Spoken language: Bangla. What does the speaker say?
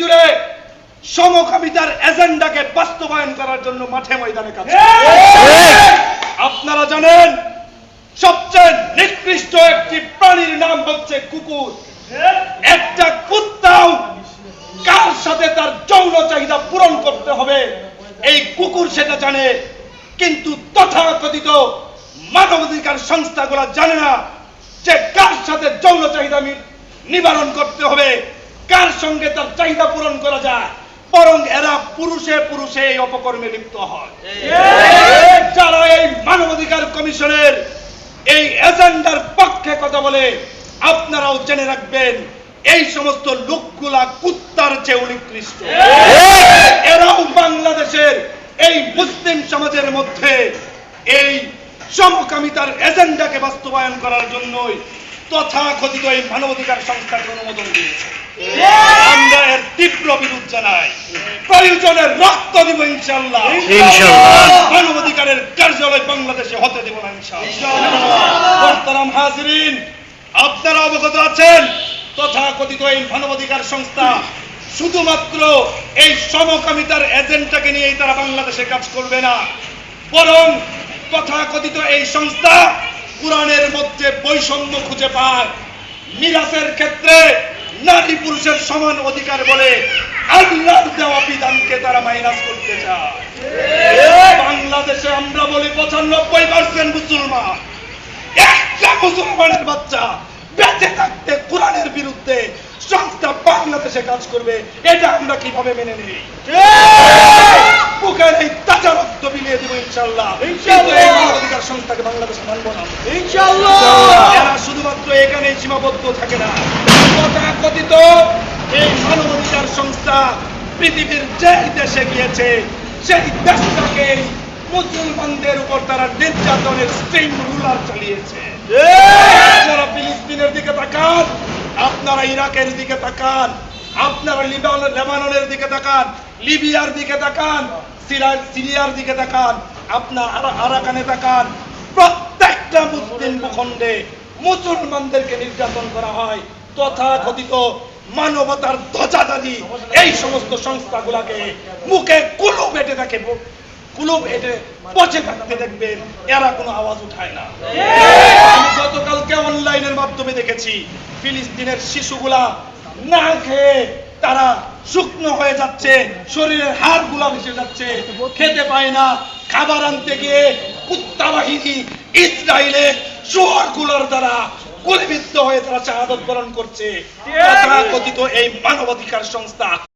জুড়ে সমকামিতার এজেন্ডাকে বাস্তবায়ন করার জন্য মাঠে ময়দানে কাজ আপনারা জানেন সবচেয়ে নিকৃষ্ট একটি প্রাণীর নাম হচ্ছে কুকুর। একটা কুত্তাও কার সাথে তার যৌন চাহিদা পূরণ করতে হবে এই কুকুর সেটা জানে। কিন্তু তথাকথিত মানবাধিকার সংস্থাগুলো জানে না যে কার সাথে যৌন চাহিদা নিবারণ করতে হবে। কার সঙ্গে তার চাহিদা পূরণ করা যায়? বরং এরা পুরুষে পুরুষে এই অপকর্মে লিপ্ত হয়। যারা এই মানবাধিকার কমিশনের এই এজেন্ডার পক্ষে কথা বলে আপনারাও জেনে রাখবেন এই সমস্ত লোকগুলা কুত্তার চেয়ে উৎকৃষ্ট। এরাও বাংলাদেশের এই মুসলিম সমাজের মধ্যে এই সমকামিতার এজেন্ডাকে বাস্তবায়ন করার জন্যই তথাকথিত এই মানবাধিকার সংস্থাকে অনুমোদন দিয়েছে। আমরা এর তীব্র বিরোধ জানাই। প্রয়োজনে রক্ত দিব ইনশাল্লাহ মানবাধিকারের কার্যালয় বাংলাদেশে হতে দেব না ইনশাআল্লাহ। মোহতারাম হাজরিন আপনারা অবগত আছেন তথাকথিত এই মানবাধিকার সংস্থা শুধুমাত্র এই সমকামিতার এজেন্টটাকে নিয়েই তারা বাংলাদেশে কাজ করবে না। বরং তথাকথিত এই সংস্থা কোরআনের মধ্যে বৈষম্য খুঁজে পায়। মিরাসের ক্ষেত্রে নারী পুরুষের সমান অধিকার বলে আল্লাহর দেওয়া বিধানকে তারা মাইনাস করতে চায়। বাংলাদেশে আমরা বলি পঁচানব্বই পার্সেন্ট মুসলমান। একটা মুসলমানের বাচ্চা বেঁচে থাকতে কোরআনের বিরুদ্ধে সংস্থা বাংলাদেশে কাজ করবে এটা আমরা কীভাবে মেনে নিই বুকের এই তাজা রক্ত বিলিয়ে দেবো ইনশাল্লাহ মানবাধিকার সংস্থাকে বাংলাদেশে মানব না। এরা শুধুমাত্র এখানেই সীমাবদ্ধ থাকে না। তথাকথিত এই মানবাধিকার সংস্থা পৃথিবীর যে দেশে গিয়েছে সেই দেশটাকে মুসলমানদের উপর তারা নির্যাতনের স্ট্রিং রুলার চালিয়েছে। আপনারা ফিলিস্তিনের দিকে তাকান আপনারা ইরাকের দিকে তাকান আপনারা লিবানন লেবাননের দিকে তাকান লিবিয়ার দিকে তাকান সিরা- সিরিয়ার দিকে তাকান, আপনার আরাকানে তাকান। প্রত্যেকটা মুসলিম ভূখণ্ডে মুসলমানদেরকে নির্যাতন করা হয়। তথা কথিত মানবতার ধ্বজাদারি এই সমস্ত সংস্থাগুলাকে মুখে কুলু বেটে থাকে কুলুপ এটে পচে থাকতে দেখবেন, এরা কোনো আওয়াজ উঠায় না। গতকালকে অনলাইনের মাধ্যমে দেখেছি, ফিলিস্তিনের শিশুগুলা না খেয়ে তারা শুকনো হয়ে যাচ্ছে শরীরের হাড়গুলা ভেসে যাচ্ছে খেতে পায় না। খাবার আনতে গিয়ে কুত্তা বাহিনী ইসরায়েলের শোয়ারগুলোর দ্বারা গুলিবিদ্ধ হয়ে তারা শাহাদত বরণ করছে। তথাকথিত এই মানবাধিকার সংস্থা